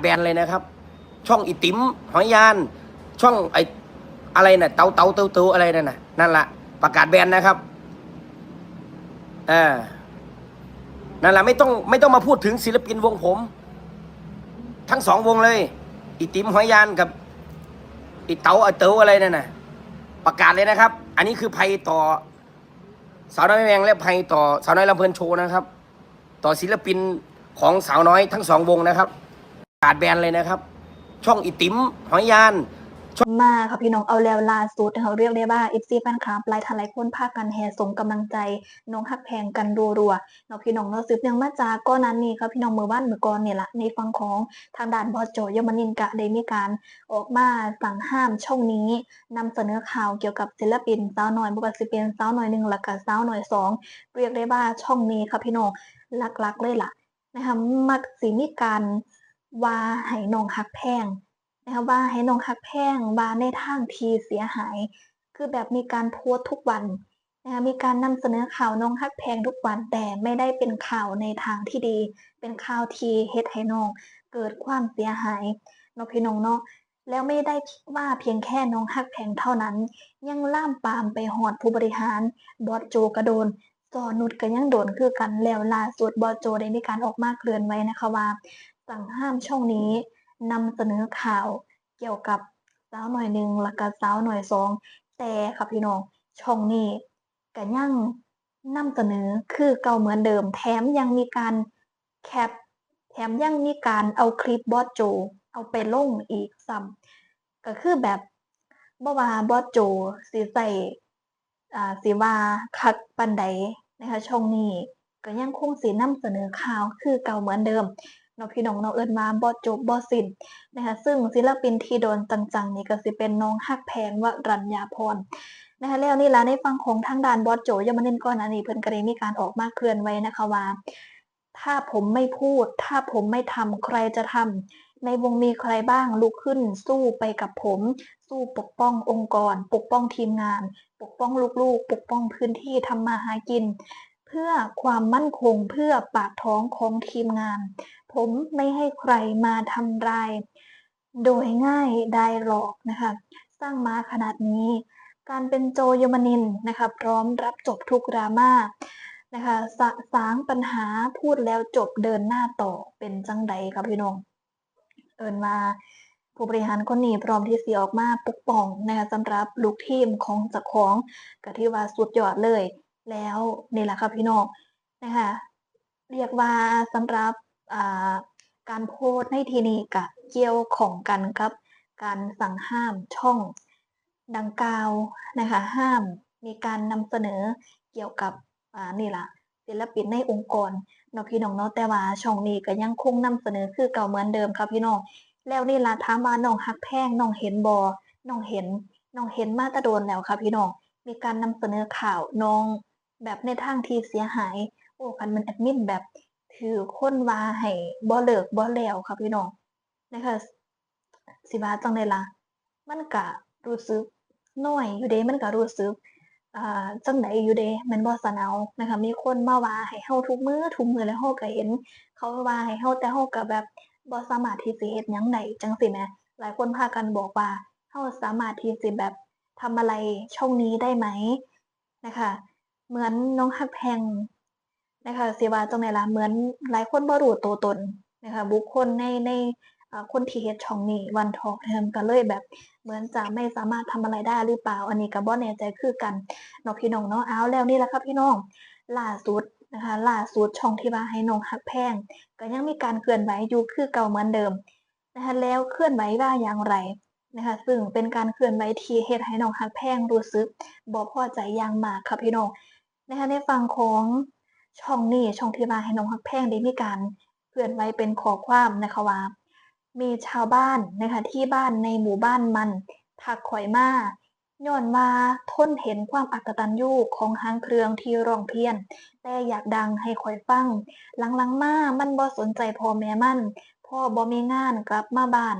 แบนเลยนะครับ ช่องอิติมหอยยาน ช่องไออะไรน่ะเตาเตาเตาเตาอะไรนั่นน่ะนั่นละประกาศแบนนะครับเออนั่นแหละไม่ต้องไม่ต้องมาพูดถึงศิลปินวงผม ทั้งสองวงเลย อิติมหอยยานกับอิเตาไอเตาอะไรนั่นน่ะประกาศเลยนะครับ อันนี้คือภัยต่อสาวน้อยแมงและภัยต่อสาวน้อยลำเพลินโชว์นะครับ ต่อศิลปินของสาวน้อยทั้งสองวงนะครับ ประกาศแบนเลยนะครับ ช่องอิติมหอยยาน มาค่ะพี่น้องเอาแล้วล่าสุดนะคะเรียกได้ว่าเอฟซีแฟนคลับหลายทลายคนพากันแห่ส่งกำลังใจ น้องฮักแพงกันรัวๆเนาะพี่น้องเนาะสืบเนื่องมาจากก้อนนั้นนี่ค่ะพี่น้องมือบ้านมือก่อนเนี่ยละในฟังของทางด้านบอโจยมนินกะได้มีการออกมาสั่งห้ามช่องนี้นำเสนอข่าวเกี่ยวกับศิลปินสาวหน่อยบุกศิเป็นสาวหน่อยหนึ่งและก็สาวหน่อยสองเรียกได้ว่าช่องนี้ค่ะพี่น้องหลักๆเลยล่ะนะคะมักสิมีการ ว่าให้น้องฮักแพงนะคะว่าให้น้องฮักแพงว่าในทางทีเสียหาย คือแบบมีการโพสทุกวันนะคะมีการนำเสนอข่าวน้องฮักแพงทุกวันแต่ไม่ได้เป็นข่าวในทางที่ดี เป็นข่าวที่เฮ็ดให้น้องเกิดความเสียหายเนาะพี่น้องเนาะแล้วไม่ได้ว่าเพียงแค่น้องฮักแพงเท่านั้น ยังล่ามปามไปหอดผู้บริหารบอสโจกระโดนจอนุดก็ยังโดนคือกันแล้วล่าสุดบอสโจได้มีการออกมาเคลื่อนไว้นะคะว่า สั่งห้ามช่องนี้นำเสนอข่าวเกี่ยวกับสาวหน่อยหนึ่งแล้วก็สาวหน่อยสองแต่ค่ะพี่น้องช่องนี้ก็ยังนำเสนอคือเก่าเหมือนเดิม แถมยังมีการแคปแถมยังมีการเอาคลิปบอสโจ เอาไปลงอีกซ้ำก็คือแบบบ่ว่าบอสโจสิใส่อ่าสิว่าคักปันใดนะคะช่องนี้ก็ยังคงสินำเสนอข่าวคือเก่าเหมือนเดิม นาะพี่น้องเนาะเอิ้นว่าบ่จบบ่สิ้นนะคะซึ่งศิลปินที่โดนจังๆนี่ก็สิเป็นน้องฮักแพงวรัญญาพรนะคะแล้วนี่ล่ะในฟังของทางด้านบอสโจยมาเล่นก่อนอันนี้เพิ่นก็ได้มีการออกมาเคลื่อนไหวนะคะว่า ถ้าผมไม่พูด ถ้าผมไม่ทำใครจะทำในวงมีใครบ้างลุกขึ้น สู้ไปกับผม สู้ปกป้ององค์กร ปกป้องทีมงาน ปกป้องลูกๆ ปกป้องพื้นที่ทำมาหากิน เพื่อความมั่นคงเพื่อปากท้องของทีมงาน ผมไม่ให้ใครมาทำราย โดยง่ายได้หรอกนะคะ สร้างมาขนาดนี้ การเป็นโจยมนินนะคะ พร้อมรับจบทุกดราม่านะคะสะสางปัญหาพูดแล้วจบเดินหน้าต่อเป็นจังใดครับพี่น้อง เอินมาผู้บริหารคนนี้พร้อมที่สีออกมาปกป้องนะคะสำหรับลูกทีมของจ้าของก็ที่ว่าสุดยอดเลย แล้วนี่แหละครับพี่น้องนะคะเรียกว่าสำหรับการโพสในทีนี้กับเกี่ยวของกันกับการสั่งห้ามช่องดังกล่าวนะคะห้ามมีการนำเสนอเกี่ยวกับนี่ละศิลปินในองค์กรเนาะพี่น้องเนาะแต่ว่าช่องนี้ก็ยังคงนำเสนอคือเก่าเหมือนเดิมครับพี่น้องแล้วนี่ล่ะถามว่าน้องฮักแพงน้องเห็นบอน้องเห็นน้องเห็นมาตะโดนแล้วครับพี่น้องมีการนำเสนอข่าวน้อง แบบในทางที่เสียหาย โอ้คันมันแอดมินแบบถือคนว่าให้บ่เลิกบ่แล้วค่ะพี่น้องนะคะสิว่าจังได๋ล่ะมันก็รู้สึกน้อยอยู่เด้มันก็รู้สึกอ่าจังไดอยู่เด้ม่นบ่ซะเนาวนะคะ มีคนมาว่าให้เฮาทุกมือทุกมือแล้วเฮาก็เห็น เขาว่าให้เฮาแต่เฮาก็แบบบ่สามารถที่สิเฮ็ดหยังได้จังซี้แหมหลายคนพากันบอกว่าเฮาสามารถที่สิแบบทำอะไรช่องนี้ได้ไหมนะคะ เหมือนน้องฮักแพงนะคะสิว่าจังไดล่ะเหมือนหลายคนบ่รู้ตัวตนนะคะบุคคลในในคนที่เฮ็ดช่องนี้วันทอกนะคะก็เลยแบบเหมือนจะไม่สามารถทำอะไรได้หรือเปล่า อันนี้ก็บ่แน่ใจคือกันเนาะพี่น้องเนาะเอาแล้วนี่แหละครับพี่น้องล่าสุดนะคะล่าสุดช่องที่ว่าให้น้องฮักแพงก็ยังมีการเคลื่อนไหวอยู่คือเก่าเหมือนเดิมนะคะแล้วเคลื่อนไหวว่าอย่างไรนะคะซึ่งเป็นการเคลื่อนไหวที่เฮ็ดให้น้องฮักแพงรู้สึกบ่พอใจอย่างมากครับพี่น้อง นะคะในฝั่งของช่องนี้ช่องที่มาให้น้องฮักแพงได้มีการเพื่อนไว้เป็นขอความนะคะว่า มีชาวบ้านนะคะที่บ้านในหมู่บ้านมันทักข่อยมาย้อนว่าทนเห็นความอักตันยูของหางเครื่องที่ร้องเพี้ยน แต่อยากดังให้ข่อยฟัง หลังๆมา มันบ่สนใจพ่อแม่มัน พ่อบ่มีงานกลับมาบ้าน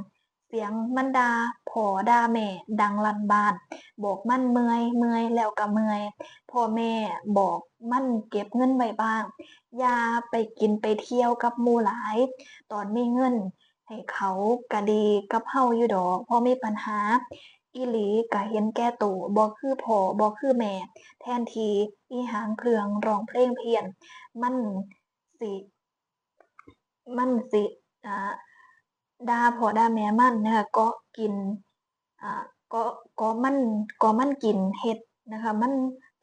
เสียงมันดาพอดาแม่ ดังลันบ้าน บอกมันเมยเมยแล้วก็เมยพ่อแม่บอกมันเก็บเงินไว้บ้าง อย่าไปกินไปเที่ยวกับมูหลาย ตอนมีเงิน ให้เขากะดีกับเฮาอยู่ดอกพ่อมีปัญหาอีหลีกะเห็นแก่ตัวบ่คือพ่อบ่คือแม่ แทนทีอีหางเครื่องร้องเพลงเพี้ยน มันสิ มันสิอ่า ด่าพ่อด่าแม่มันนะคะก็กินอ่าก็ก็มันก็มันกินเฮ็ดนะคะมัน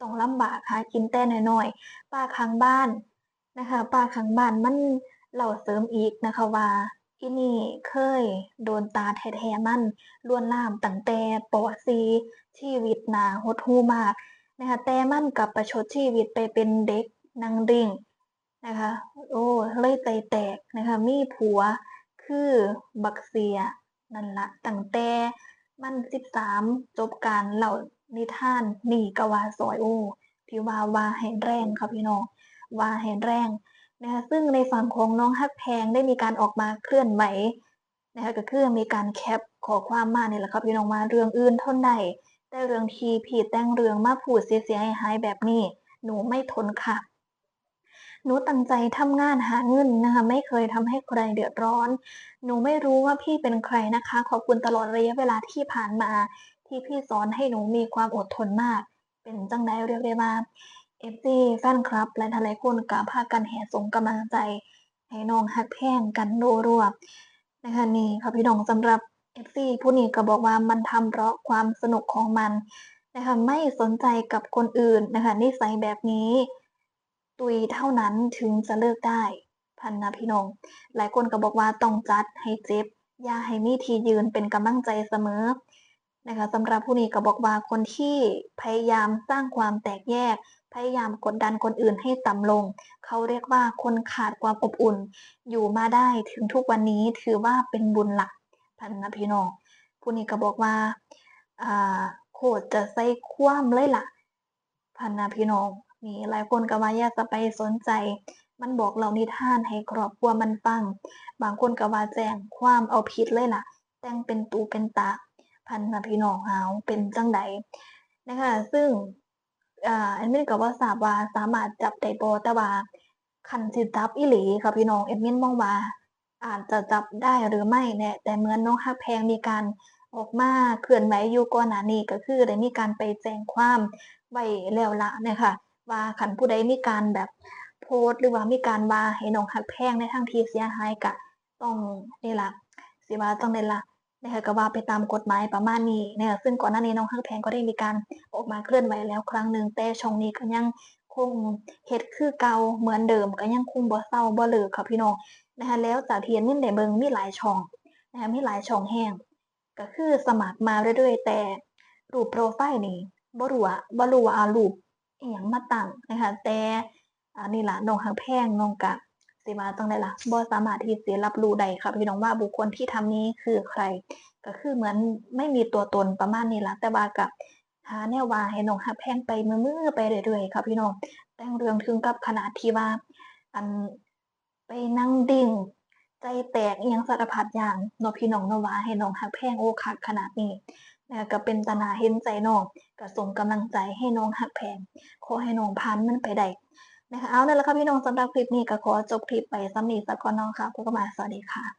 ต้องลำบากหากินแต่น้อยๆป้าข้างบ้านนะคะป้าข้างบ้านมันเล่าเสริมอีกนะคะว่าอีนี่เคยโดนตาแท้ๆมันลวนลามตั้งแต่ป .4 ชีวิตนาหดหูมากนะคะแต่มันกลับประชดชีวิตไปเป็นเด็กนั่งดิ่งนะคะโอ้เลยใจแตกนะคะมีผัว คือบักเสียนั่นละตั้งแต่มันสิบสามจบการเหล่านิทานหนีกว่าซอยโอที่ว่าว่าให้แรงค่ะพี่น้องว่าให้แรงนะคะซึ่งในฝั่งของน้องฮักแพงได้มีการออกมาเคลื่อนไหวนะคะก็คือมีการแคปขอความมาเนี่ยแหละครับพี่น้องมาเรื่องอื่นเท่าใดแต่เรื่องทีผิดแต่งเรื่องมาผูดเสียหายแบบนี้ หนูไม่ทนค่ะ หนูตั้งใจทำงานหาเงินนะคะ ไม่เคยทำให้ใครเดือดร้อน หนูไม่รู้ว่าพี่เป็นใครนะคะ ขอบคุณตลอดระยะเวลาที่ผ่านมา ที่พี่สอนให้หนูมีความอดทนมาก เป็นจังไดเรียกได้ว่าเอฟซีแฟนคลับ และทลายคนกับพากันแห่ส่งกำลังใจ ให้น้องฮักแพงกันรัวๆนะคะนี่ค่ะพี่น้องสำหรับเอฟซีผู้นี้ก็บอกว่ามันทำเพราะความสนุกของมันนะคะไม่สนใจกับคนอื่นนะคะนิสัยแบบนี้ ตุยเท่านั้นถึงจะเลิกได้ พันนะพี่น้อง หลายคนก็บอกว่าต้องจัดให้เจ็บอย่าให้มีทียืนเป็นกำลังใจเสมอนะคะสำหรับผู้นี้ก็บอกว่าคนที่พยายามสร้างความแตกแยก พยายามกดดันคนอื่นให้ต่ำลง เขาเรียกว่าคนขาดความอบอุ่น อยู่มาได้ถึงทุกวันนี้ถือว่าเป็นบุญหลักพันนะพี่น้องผู้นี้ก็บอกว่าโคตรจะใส่ความเลยล่ะ พันนะพี่น้อง นี่หลายคนก็ว่าอยากจะไปสนใจ มันบอกเรานิทานให้ครอบครัวมันฟัง บางคนก็ว่าแจ้งความเอาผิดเลยล่ะ แต่งเป็นตูเป็นตา พันนะพี่น้องเฮาเป็นจังใดนะคะซึ่งอ่าแอดมินก็บ่ทราบว่าสามารถจับได้บ่แต่ว่าคันสิจับอีหลีค่ะพี่น้องแอดมินมองว่าอาจจะจับได้หรือไม่แน่แต่เหมือนน้องฮักแพงมีการออกมาเคลื่อนไหวอยู่ก่อนหน้านี้ก็คือได้มีการไปแจ้งความไว้แล้วละเนี่ยค่ะ ว่าคันผู้ใดมีการแบบโพสหรือว่ามีการว่าให้น้องฮักแพงในทางที่เสียหายก็ต้องนี่ละสิว่าจังได๋ล่ะนะคะก็ว่าไปตามกฎหมายประมาณนี้เนะคะซึ่งก่อนหน้านี้น้องฮักแพงก็ได้มีการออกมาเคลื่อนไหวแล้วครั้งหนึ่งแต่ช่องนี้ก็ยังคงเฮ็ดคือเก่าเหมือนเดิมก็ยังคงบ่เซาบ่เลิกค่ะพี่น้องนะคะแล้วจากที่เห็นมินได้เบิงมีหลายช่องนะคะมีหลายช่องแห้งก็คือสมัครมาเรื่อยๆแต่รูปโปรไฟล์นี่บ่รู้ว่าบ่รู้ว่าอารูป อีหยังมาตั้งนะคะแต่อันนี้ล่ะน้องหักแพงน้องกะสิมาจังได้ล่ะบ่สามารถที่สิรับรู้ได้ค่ะพี่น้องว่าบุคคลที่ทำนี้คือใคร ก็คือเหมือนไม่มีตัวตนประมาณนี้ล่ะแต่ว่ากับหาแนวว่าให้น้องหักแพงไปมือๆไปเรื่อยๆค่ะพี่น้องแต่งเรื่องถึงกับขนาดที่ว่า อันไปนั่งดิ่งใจแตกอหยังสารพัดอย่างนพี่น้องนว่าให้น้องฮักแพงโอ้คักขนาดนี้ นะก็เป็นตนาเห็นใจน้องก็ส่งกำลังใจให้น้องหักแพงขอให้น้องพันมันไปได้นะคะเอานั่นแหละค่ะพี่น้องสำหรับคลิปนี้ก็ขอจบคลิปไปซ้ำนี้สักก่อนน้องค่ะพบกันใหม่สวัสดีค่ะ